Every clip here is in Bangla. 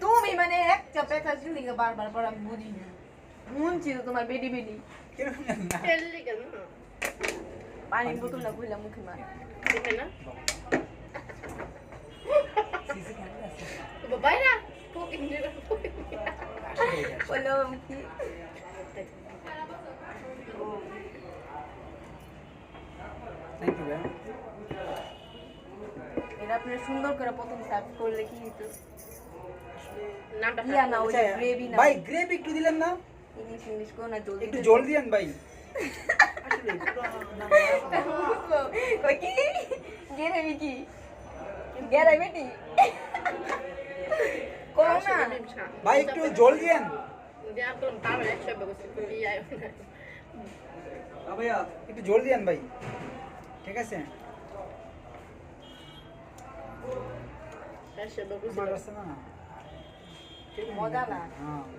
তুমি মানে একটা পেঁচা ঝুলিকে বারবার পর আমি বুঝি না। মন ছিল তোমার বেডি বেডি। না? খেললি পানির বোতলটা খুললাম মুখে মার না? বাইরা কি? থ্যাংক ইউ ম্যাম এটা আপনি সুন্দর করে প্রথম সার্ভ করলে কি হতো নামটা ইয়া না ওই গ্রেভি না। ভাই গ্রেভি একটু দিলেন না? ইংলিশ ইংলিশ করো না জলদি একটু জল দিয়েন ভাই। আসলে কই কি? গ্রেভি কি? গ্রেভি না। ভাই একটু জল দিয়েন। একটু জল দিয়েন ভাই। ঠিক আছে? হ্যাঁ হয়।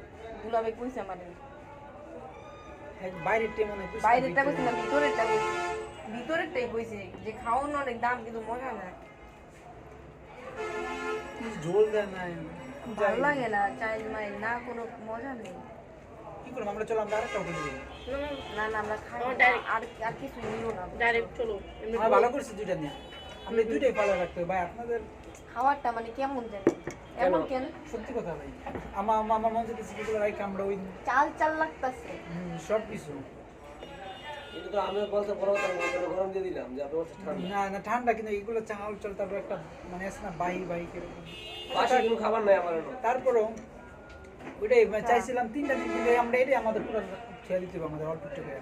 বাইরেরটা কইছে না ভিতরেরটা কইছে। ভিতরেরটাই কইছে যে খাওয়ানো অনেক দাম কিন্তু মজা না। দেন না। ভালো লাগে না চাইল মাইল না কোনো মজা নেই। কি করব? আমরা চলো আমরা আরেকটা হোটেলে যাই। না না আমরা খাই আর আর কিছু নিও না ডাইরেক্ট চলো আমরা ভালো করছি দুইটা নিয়ে। আমরা দুইটাই ভালো রাখতে ভাই আপনাদের খাবারটা মানে কেমন জানি? এমন কেন? সত্যি কথা ভাই। আমার আমার আমার মন থেকে রাখি আমরা ওই চাল চাল লাগতাছে। সব কিছু। এটা তো আমি বলতে বড় কথা আমি গরম দিয়ে দিলাম যে ঠান্ডা। না না ঠান্ডা কিন্তু এগুলো চাল চল তারপর একটা মানে আছে না কোনো খাবার নাই আমার। তারপরেও ওইটাই মানে আচ্ছা। চাইছিলাম তিনটা দিন কিন্তু আমরা এটাই আমাদের পুরো ছেড়ে দিতে হবে আমাদের অল্প করে।